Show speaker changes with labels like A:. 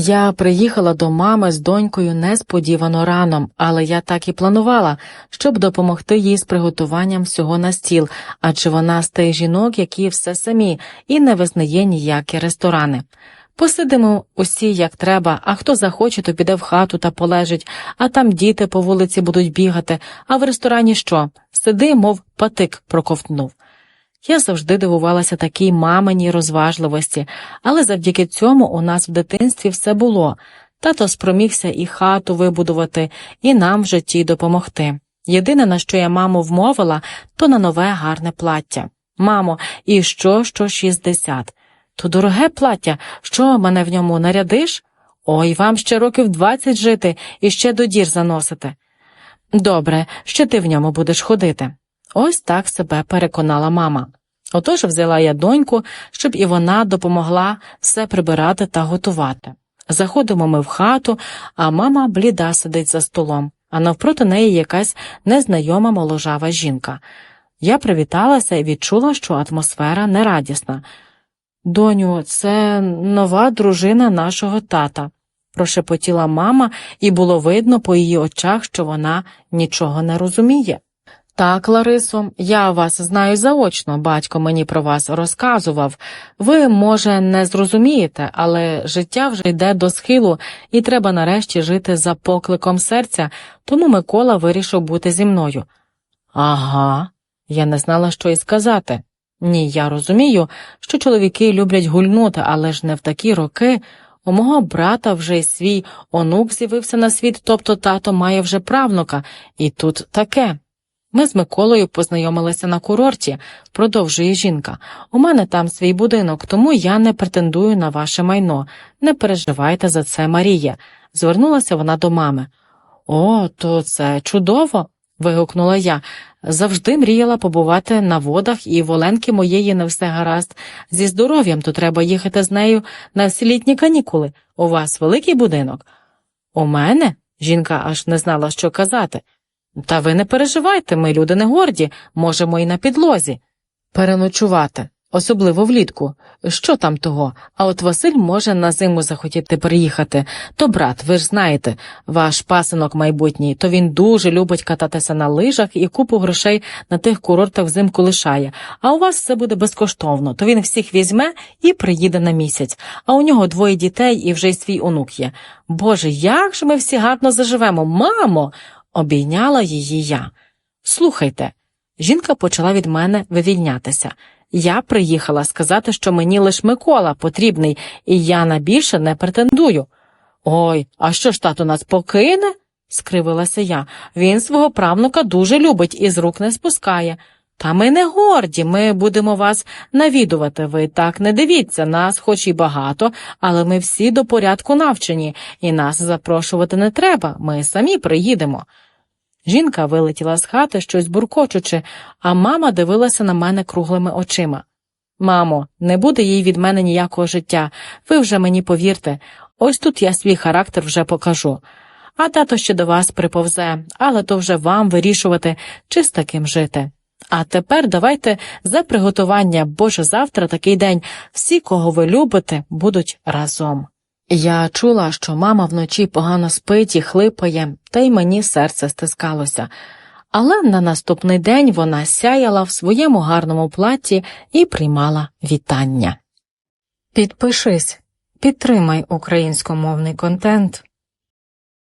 A: Я приїхала до мами з донькою несподівано раном, але я так і планувала, щоб допомогти їй з приготуванням всього на стіл, адже вона з тих жінок, які все самі, і не визнає ніякі ресторани. Посидимо усі як треба, а хто захоче, то піде в хату та полежить, а там діти по вулиці будуть бігати, а в ресторані що? Сиди, мов патик проковтнув. Я завжди дивувалася такій маминій розважливості, але завдяки цьому у нас в дитинстві все було. Тато спромігся і хату вибудувати, і нам в житті допомогти. Єдине, на що я маму вмовила, то на нове гарне плаття. Мамо, і що, що шістдесят? То дороге плаття, що мене в ньому нарядиш? Ой, вам ще років двадцять жити і ще до дір заносити. Добре, ще ти в ньому будеш ходити. Ось так себе переконала мама. Отож взяла я доньку, щоб і вона допомогла все прибирати та готувати. Заходимо ми в хату, а мама бліда сидить за столом, а навпроти неї якась незнайома моложава жінка. Я привіталася і відчула, що атмосфера нерадісна. Доню, це нова дружина нашого тата, прошепотіла мама, і було видно по її очах, що вона нічого не розуміє. Так, Ларисо, я вас знаю заочно, батько мені про вас розказував. Ви, може, не зрозумієте, але життя вже йде до схилу, і треба нарешті жити за покликом серця, тому Микола вирішив бути зі мною. Ага, я не знала, що й сказати. Ні, я розумію, що чоловіки люблять гульнути, але ж не в такі роки. У мого брата вже й свій онук з'явився на світ, тобто тато має вже правнука, і тут таке. Ми з Миколою познайомилися на курорті, продовжує жінка. У мене там свій будинок, тому я не претендую на ваше майно. Не переживайте за це, Марія. Звернулася вона до мами. О, то це чудово. вигукнула я. Завжди мріяла побувати на водах, і в Оленки моєї не все гаразд. Зі здоров'ям то треба їхати з нею на всілітні канікули. У вас великий будинок? У мене? Жінка аж не знала, що казати. Та ви не переживайте, ми люди не горді, можемо і на підлозі. Переночувати, особливо влітку. Що там того? А от Василь може на зиму захотіти приїхати. То, брат, ви ж знаєте, ваш пасинок майбутній, то він дуже любить кататися на лижах і купу грошей на тих курортах взимку лишає. А у вас все буде безкоштовно, то він всіх візьме і приїде на місяць. А у нього двоє дітей і вже й свій онук є. Боже, як же ми всі гарно заживемо, мамо! Обійняла її я. Слухайте, жінка почала від мене вивільнятися. Я приїхала сказати, що мені лиш Микола потрібний, і я на більше не претендую. Ой, а що ж тато нас покине? скривилася я. Він свого правнука дуже любить і з рук не спускає. Та ми не горді, ми будемо вас навідувати. Ви так не дивіться, нас хоч і багато, але ми всі до порядку навчені, і нас запрошувати не треба, ми самі приїдемо. Жінка вилетіла з хати, щось буркочучи, а мама дивилася на мене круглими очима. Мамо, не буде їй від мене ніякого життя, ви вже мені повірте, ось тут я свій характер вже покажу. А тато ще до вас приповзе, але то вже вам вирішувати, чи з таким жити. А тепер давайте за приготування, бо ж завтра такий день всі, кого ви любите, будуть разом. Я чула, що мама вночі погано спить і хлипає, та й мені серце стискалося. Але на наступний день вона сяяла в своєму гарному платі і приймала вітання. Підпишись, підтримай українськомовний контент.